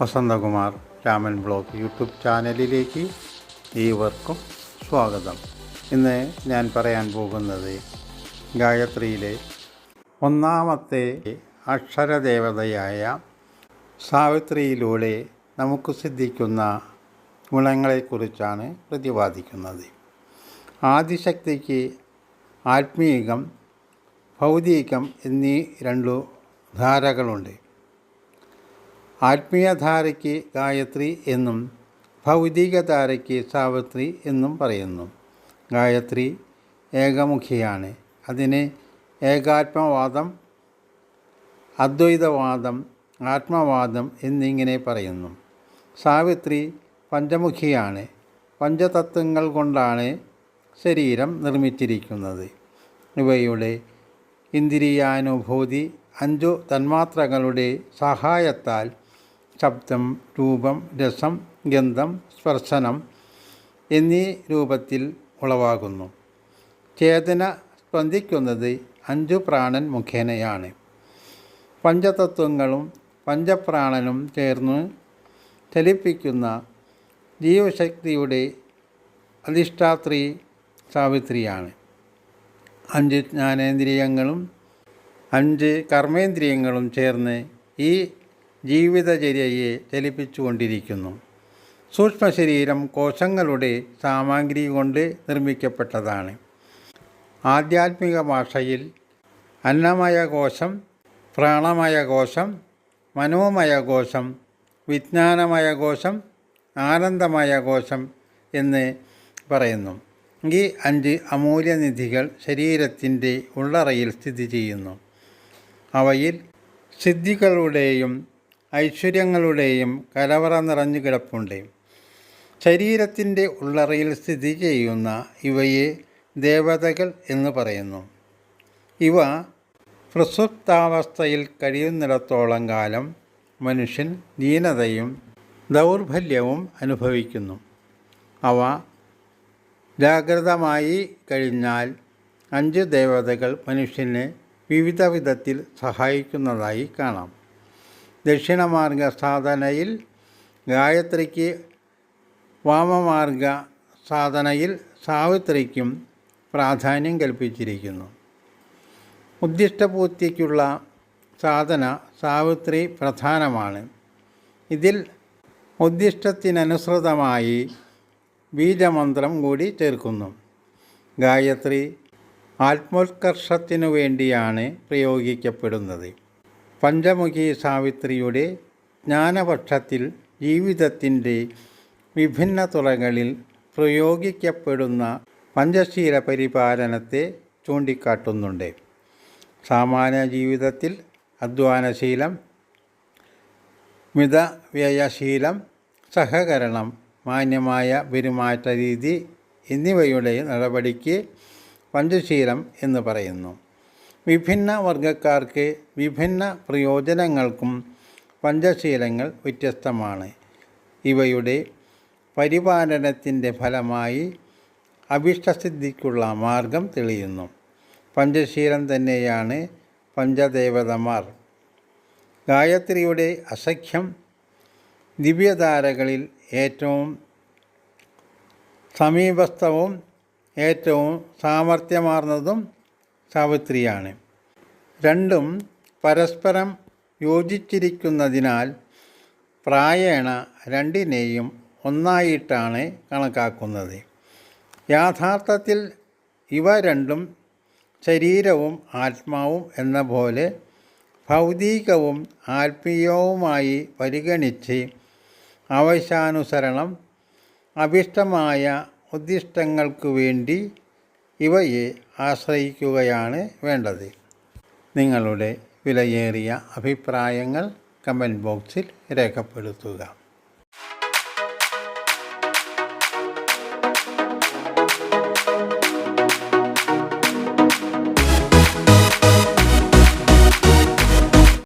Vasanthakumar Raman blog YouTube ചാനലിലേക്ക് ഏവർക്കും സ്വാഗതം. ഇന്ന് ഞാൻ പറയാൻ പോകുന്നത് ഗായത്രിയിലെ ഒന്നാമത്തെ അക്ഷരദേവതയായ സാവിത്രിയിലൂടെ നമുക്ക് സിദ്ധിക്കുന്ന ഗുണങ്ങളെക്കുറിച്ചാണ് പ്രതിപാദിക്കുന്നത്. ആദിശക്തിക്ക് ആത്മീകം ഭൗതികം എന്നീ രണ്ടു ധാരകളുണ്ട്. ആത്മീയധാരയ്ക്ക് ഗായത്രി എന്നും ഭൗതികധാരയ്ക്ക് സാവത്രി എന്നും പറയുന്നു. ഗായത്രി ഏകമുഖിയാണ്. അതിന് ഏകാത്മവാദം അദ്വൈതവാദം ആത്മവാദം എന്നിങ്ങനെ പറയുന്നു. സാവിത്രി പഞ്ചമുഖിയാണ്. പഞ്ചതത്വങ്ങൾ കൊണ്ടാണ് ശരീരം നിർമ്മിച്ചിരിക്കുന്നത്. ഇവയുടെ ഇന്ദ്രിയാനുഭൂതി അഞ്ചു തന്മാത്രകളുടെ സഹായത്താൽ ശബ്ദം രൂപം രസം ഗന്ധം സ്പർശനം എന്നീ രൂപത്തിൽ ഉളവാകുന്നു. ചേതന സ്പന്ദിക്കുന്നത് അഞ്ചു പ്രാണൻ മുഖേനയാണ്. പഞ്ചതത്വങ്ങളും പഞ്ചപ്രാണനും ചേർന്ന് ചലിപ്പിക്കുന്ന ജീവശക്തിയുടെ അധിഷ്ഠാത്രി സാവിത്രിയാണ്. അഞ്ച് ജ്ഞാനേന്ദ്രിയങ്ങളും അഞ്ച് കർമ്മേന്ദ്രിയങ്ങളും ചേർന്ന് ഈ ജീവിതചര്യയെ ചലിപ്പിച്ചുകൊണ്ടിരിക്കുന്നു സൂക്ഷ്മശരീരം കോശങ്ങളുടെ സാമഗ്രി കൊണ്ട് നിർമ്മിക്കപ്പെട്ടതാണ്. ആധ്യാത്മിക ഭാഷയിൽ അന്നമയ കോശം പ്രാണമയ കോശം മനോമയ കോശം വിജ്ഞാനമയ കോശം ആനന്ദമയ കോശം എന്ന് പറയുന്നു. ഈ അഞ്ച് അമൂല്യനിധികൾ ശരീരത്തിന്റെ ഉള്ളറയിൽ സ്ഥിതി ചെയ്യുന്നു. അവയിൽ സിദ്ധികളുടെയും ഐശ്വര്യങ്ങളുടെയും കലവറ നിറഞ്ഞു കിടപ്പുണ്ട്. ശരീരത്തിന്റെ ഉള്ളറയിൽ സ്ഥിതി ചെയ്യുന്ന ഇവയെ ദേവതകൾ എന്ന് പറയുന്നു. ഇവ പ്രസുപ്താവസ്ഥയിൽ കഴിയുന്നിടത്തോളം കാലം മനുഷ്യൻ ദീനതയും ദൗർബല്യവും അനുഭവിക്കുന്നു. അവ ജാഗ്രതമായി കഴിഞ്ഞാൽ അഞ്ച് ദേവതകൾ മനുഷ്യനെ വിവിധ വിധത്തിൽ സഹായിക്കുന്നതായി കാണാം. ദക്ഷിണമാർഗ സാധനയിൽ ഗായത്രിക്ക് വാമമാർഗ സാധനയിൽ സാവിത്രിക്കും പ്രാധാന്യം കൽപ്പിച്ചിരിക്കുന്നു. ഉദ്ദിഷ്ടപൂർത്തിക്കുള്ള സാധന സാവിത്രി പ്രധാനമാണ്. ഇതിൽ ഉദ്ദിഷ്ടത്തിനനുസൃതമായി ബീജമന്ത്രം കൂടി ചേർക്കുന്നു. ഗായത്രി ആത്മോത്കർഷത്തിനു വേണ്ടിയാണ് പ്രയോഗിക്കപ്പെടുന്നത്. പഞ്ചമുഖി സാവിത്രിയുടെ ജ്ഞാനപക്ഷത്തിൽ ജീവിതത്തിന്റെ വിഭിന്ന തുറകളിൽ പ്രയോഗിക്കപ്പെടുന്ന പഞ്ചശീല പരിപാലനത്തെ ചൂണ്ടിക്കാട്ടുന്നുണ്ട്. സാമാന്യ ജീവിതത്തിൽ അധ്വാനശീലം മിതവ്യയശീലം സഹകരണം മാന്യമായ പെരുമാറ്റ രീതി എന്നിവയുടെ നടപടിക്ക് പഞ്ചശീലം എന്ന് പറയുന്നു. വിഭിന്ന വർഗക്കാർക്ക് വിഭിന്ന പ്രയോജനങ്ങൾക്കും പഞ്ചശീലങ്ങൾ വ്യത്യസ്തമാണ്. ഇവയുടെ പരിപാലനത്തിന്റെ ഫലമായി അഭിഷ്ടസിദ്ധിക്കുള്ള മാർഗം തെളിയുന്നു. പഞ്ചശീലം തന്നെയാണ് പഞ്ചദേവതമാർ. ഗായത്രിയുടെ അസഖ്യം ദിവ്യധാരകളിൽ ഏറ്റവും സമീപസ്ഥവും ഏറ്റവും സാമർഥ്യമാർന്നതും സാവിത്രിയാണ്. രണ്ടും പരസ്പരം യോജിച്ചിരിക്കുന്നതിനാൽ പ്രായേണ രണ്ടിനെയും ഒന്നായിട്ടാണ് കണക്കാക്കുന്നത്. യാഥാർത്ഥത്തിൽ ഇവ രണ്ടും ശരീരവും ആത്മാവും എന്ന പോലെ ഭൗതികവും ആത്മീയവുമായി പരിഗണിച്ച് ആവശ്യാനുസരണം അഭിഷ്ടമായ ഉദ്ദിഷ്ടങ്ങൾക്കു വേണ്ടി ഇവയെ ആശ്രയിക്കുകയാണ് വേണ്ടത്. നിങ്ങളുടെ വിലയേറിയ അഭിപ്രായങ്ങൾ കമന്റ് ബോക്സിൽ രേഖപ്പെടുത്തുക.